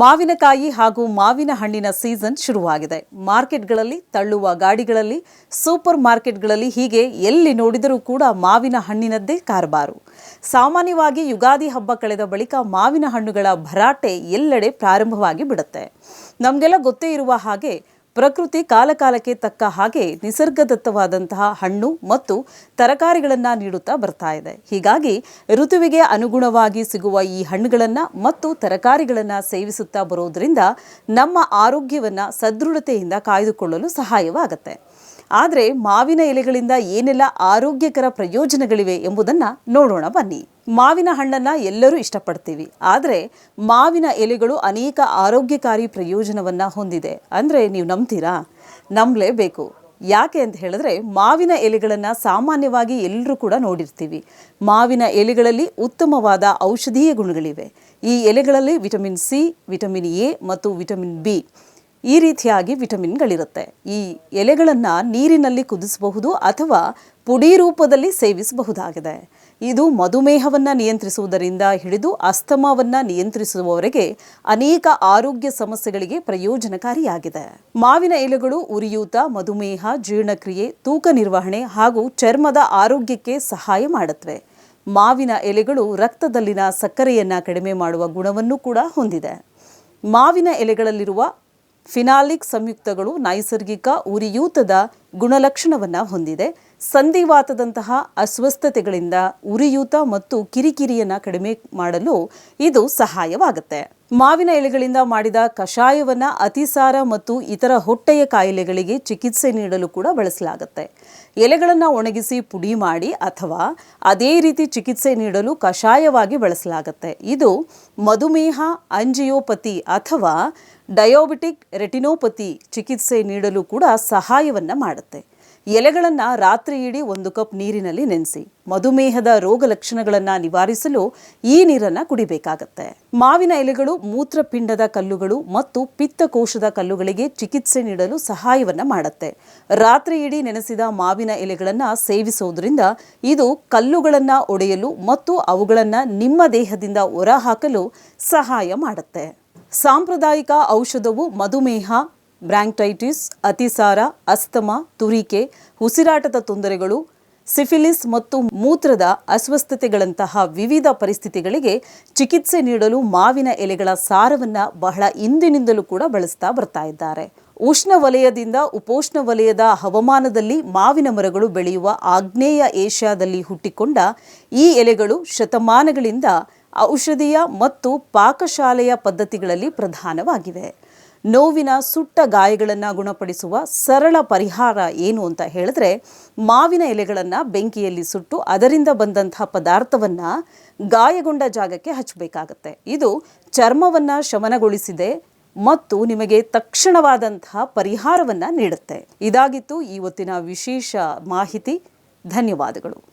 ಮಾವಿನಕಾಯಿ ಹಾಗೂ ಮಾವಿನ ಹಣ್ಣಿನ ಸೀಸನ್ ಶುರುವಾಗಿದೆ. ಮಾರ್ಕೆಟ್ಗಳಲ್ಲಿ, ತಳ್ಳುವ ಗಾಡಿಗಳಲ್ಲಿ, ಸೂಪರ್ ಮಾರ್ಕೆಟ್ಗಳಲ್ಲಿ ಹೀಗೆ ಎಲ್ಲಿ ನೋಡಿದರೂ ಕೂಡ ಮಾವಿನ ಹಣ್ಣಿನದ್ದೇ ಕಾರಬಾರು. ಸಾಮಾನ್ಯವಾಗಿ ಯುಗಾದಿ ಹಬ್ಬ ಕಳೆದ ಬಳಿಕ ಮಾವಿನ ಹಣ್ಣುಗಳ ಭರಾಟೆ ಎಲ್ಲೆಡೆ ಪ್ರಾರಂಭವಾಗಿ ಬಿಡುತ್ತೆ. ನಮಗೆಲ್ಲ ಗೊತ್ತೇ ಇರುವ ಹಾಗೆ ಪ್ರಕೃತಿ ಕಾಲಕಾಲಕ್ಕೆ ತಕ್ಕ ಹಾಗೆ ನಿಸರ್ಗದತ್ತವಾದಂತಹ ಹಣ್ಣು ಮತ್ತು ತರಕಾರಿಗಳನ್ನು ನೀಡುತ್ತಾ ಬರ್ತಾ ಇದೆ. ಹೀಗಾಗಿ ಋತುವಿಗೆ ಅನುಗುಣವಾಗಿ ಸಿಗುವ ಈ ಹಣ್ಣುಗಳನ್ನು ಮತ್ತು ತರಕಾರಿಗಳನ್ನು ಸೇವಿಸುತ್ತಾ ಬರೋದರಿಂದ ನಮ್ಮ ಆರೋಗ್ಯವನ್ನು ಸದೃಢತೆಯಿಂದ ಕಾಯ್ದುಕೊಳ್ಳಲು ಸಹಾಯವಾಗುತ್ತೆ. ಆದರೆ ಮಾವಿನ ಎಲೆಗಳಿಂದ ಏನೆಲ್ಲ ಆರೋಗ್ಯಕರ ಪ್ರಯೋಜನಗಳಿವೆ ಎಂಬುದನ್ನು ನೋಡೋಣ ಬನ್ನಿ. ಮಾವಿನ ಹಣ್ಣನ್ನು ಎಲ್ಲರೂ ಇಷ್ಟಪಡ್ತೀವಿ. ಆದರೆ ಮಾವಿನ ಎಲೆಗಳು ಅನೇಕ ಆರೋಗ್ಯಕಾರಿ ಪ್ರಯೋಜನವನ್ನು ಹೊಂದಿದೆ. ಅಂದರೆ ನೀವು ನಂಬ್ತೀರಾ? ನಂಬಲೇಬೇಕು. ಯಾಕೆ ಅಂತ ಹೇಳಿದ್ರೆ ಮಾವಿನ ಎಲೆಗಳನ್ನು ಸಾಮಾನ್ಯವಾಗಿ ಎಲ್ಲರೂ ಕೂಡ ನೋಡಿರ್ತೀವಿ. ಮಾವಿನ ಎಲೆಗಳಲ್ಲಿ ಉತ್ತಮವಾದ ಔಷಧೀಯ ಗುಣಗಳಿವೆ. ಈ ಎಲೆಗಳಲ್ಲಿ ವಿಟಮಿನ್ ಸಿ, ವಿಟಮಿನ್ ಎ ಮತ್ತು ವಿಟಮಿನ್ ಬಿ ಈ ರೀತಿಯಾಗಿ ವಿಟಮಿನ್ಗಳಿರುತ್ತೆ. ಈ ಎಲೆಗಳನ್ನು ನೀರಿನಲ್ಲಿ ಕುದಿಸಬಹುದು ಅಥವಾ ಪುಡಿ ರೂಪದಲ್ಲಿ ಸೇವಿಸಬಹುದಾಗಿದೆ. ಇದು ಮಧುಮೇಹವನ್ನು ನಿಯಂತ್ರಿಸುವುದರಿಂದ ಹಿಡಿದು ಅಸ್ತಮವನ್ನು ನಿಯಂತ್ರಿಸುವವರೆಗೆ ಅನೇಕ ಆರೋಗ್ಯ ಸಮಸ್ಯೆಗಳಿಗೆ ಪ್ರಯೋಜನಕಾರಿಯಾಗಿದೆ. ಮಾವಿನ ಎಲೆಗಳು ಉರಿಯೂತ, ಮಧುಮೇಹ, ಜೀರ್ಣಕ್ರಿಯೆ, ತೂಕ ನಿರ್ವಹಣೆ ಹಾಗೂ ಚರ್ಮದ ಆರೋಗ್ಯಕ್ಕೆ ಸಹಾಯ ಮಾಡುತ್ತವೆ. ಮಾವಿನ ಎಲೆಗಳು ರಕ್ತದಲ್ಲಿನ ಸಕ್ಕರೆಯನ್ನು ಕಡಿಮೆ ಮಾಡುವ ಗುಣವನ್ನು ಕೂಡ ಹೊಂದಿದೆ. ಮಾವಿನ ಎಲೆಗಳಲ್ಲಿರುವ ಫಿನಾಲಿಕ್ ಸಂಯುಕ್ತಗಳು ನೈಸರ್ಗಿಕ, ಉರಿಯೂತದ ಗುಣಲಕ್ಷಣವನ್ನು ಹೊಂದಿದೆ. ಸಂಧಿವಾತದಂತಹ ಅಸ್ವಸ್ಥತೆಗಳಿಂದ ಉರಿಯೂತ ಮತ್ತು ಕಿರಿಕಿರಿಯನ್ನು ಕಡಿಮೆ ಮಾಡಲು ಇದು ಸಹಾಯವಾಗುತ್ತೆ. ಮಾವಿನ ಎಲೆಗಳಿಂದ ಮಾಡಿದ ಕಷಾಯವನ್ನು ಅತಿಸಾರ ಮತ್ತು ಇತರ ಹೊಟ್ಟೆಯ ಕಾಯಿಲೆಗಳಿಗೆ ಚಿಕಿತ್ಸೆ ನೀಡಲು ಕೂಡ ಬಳಸಲಾಗುತ್ತೆ. ಎಲೆಗಳನ್ನು ಒಣಗಿಸಿ ಪುಡಿ ಮಾಡಿ ಅಥವಾ ಅದೇ ರೀತಿ ಚಿಕಿತ್ಸೆ ನೀಡಲು ಕಷಾಯವಾಗಿ ಬಳಸಲಾಗುತ್ತೆ. ಇದು ಮಧುಮೇಹ, ಅಂಜಿಯೋಪತಿ ಅಥವಾ ಡಯೋಬಿಟಿಕ್ ರೆಟಿನೋಪತಿ ಚಿಕಿತ್ಸೆ ನೀಡಲು ಕೂಡ ಸಹಾಯವನ್ನು ಮಾಡುತ್ತೆ. ಎಲೆಗಳನ್ನು ರಾತ್ರಿ ಇಡೀ ಒಂದು ಕಪ್ ನೀರಿನಲ್ಲಿ ನೆನೆಸಿ, ಮಧುಮೇಹದ ರೋಗ ಲಕ್ಷಣಗಳನ್ನು ನಿವಾರಿಸಲು ಈ ನೀರನ್ನು ಕುಡಿಬೇಕಾಗತ್ತೆ. ಮಾವಿನ ಎಲೆಗಳು ಮೂತ್ರಪಿಂಡದ ಕಲ್ಲುಗಳು ಮತ್ತು ಪಿತ್ತಕೋಶದ ಕಲ್ಲುಗಳಿಗೆ ಚಿಕಿತ್ಸೆ ನೀಡಲು ಸಹಾಯವನ್ನು ಮಾಡುತ್ತೆ. ರಾತ್ರಿ ಇಡೀ ನೆನೆಸಿದ ಮಾವಿನ ಎಲೆಗಳನ್ನು ಸೇವಿಸುವುದರಿಂದ ಇದು ಕಲ್ಲುಗಳನ್ನು ಒಡೆಯಲು ಮತ್ತು ಅವುಗಳನ್ನು ನಿಮ್ಮ ದೇಹದಿಂದ ಹೊರಹಾಕಲು ಸಹಾಯ ಮಾಡುತ್ತೆ. ಸಾಂಪ್ರದಾಯಿಕ ಔಷಧವು ಮಧುಮೇಹ ಬ್ರ್ಯಾಂಕ್ಟೈಟಿಸ್ ಅತಿಸಾರ, ಅಸ್ತಮ, ತುರಿಕೆ, ಉಸಿರಾಟದ ತೊಂದರೆಗಳು, ಸಿಫಿಲಿಸ್ ಮತ್ತು ಮೂತ್ರದ ಅಸ್ವಸ್ಥತೆಗಳಂತಹ ವಿವಿಧ ಪರಿಸ್ಥಿತಿಗಳಿಗೆ ಚಿಕಿತ್ಸೆ ನೀಡಲು ಮಾವಿನ ಎಲೆಗಳ ಸಾರವನ್ನು ಬಹಳ ಹಿಂದಿನಿಂದಲೂ ಕೂಡ ಬಳಸ್ತಾ ಬರ್ತಾ ಇದ್ದಾರೆ. ಉಷ್ಣ ವಲಯದಿಂದ ಉಪೋಷ್ಣ ವಲಯದ ಹವಾಮಾನದಲ್ಲಿ ಮಾವಿನ ಮರಗಳು ಬೆಳೆಯುವ ಆಗ್ನೇಯ ಏಷ್ಯಾದಲ್ಲಿ ಹುಟ್ಟಿಕೊಂಡ ಈ ಎಲೆಗಳು ಶತಮಾನಗಳಿಂದ ಔಷಧೀಯ ಮತ್ತು ಪಾಕಶಾಲೆಯ ಪದ್ಧತಿಗಳಲ್ಲಿ ಪ್ರಧಾನವಾಗಿವೆ. ನೋವಿನ ಸುಟ್ಟ ಗಾಯಗಳನ್ನು ಗುಣಪಡಿಸುವ ಸರಳ ಪರಿಹಾರ ಏನು ಅಂತ ಹೇಳಿದ್ರೆ, ಮಾವಿನ ಎಲೆಗಳನ್ನು ಬೆಂಕಿಯಲ್ಲಿ ಸುಟ್ಟು ಅದರಿಂದ ಬಂದಂತಹ ಪದಾರ್ಥವನ್ನು ಗಾಯಗೊಂಡ ಜಾಗಕ್ಕೆ ಹಚ್ಚಬೇಕಾಗತ್ತೆ. ಇದು ಚರ್ಮವನ್ನು ಶಮನಗೊಳಿಸಿದೆ ಮತ್ತು ನಿಮಗೆ ತಕ್ಷಣವಾದಂತಹ ಪರಿಹಾರವನ್ನು ನೀಡುತ್ತೆ. ಇದಾಗಿತ್ತು ಇವತ್ತಿನ ವಿಶೇಷ ಮಾಹಿತಿ. ಧನ್ಯವಾದಗಳು.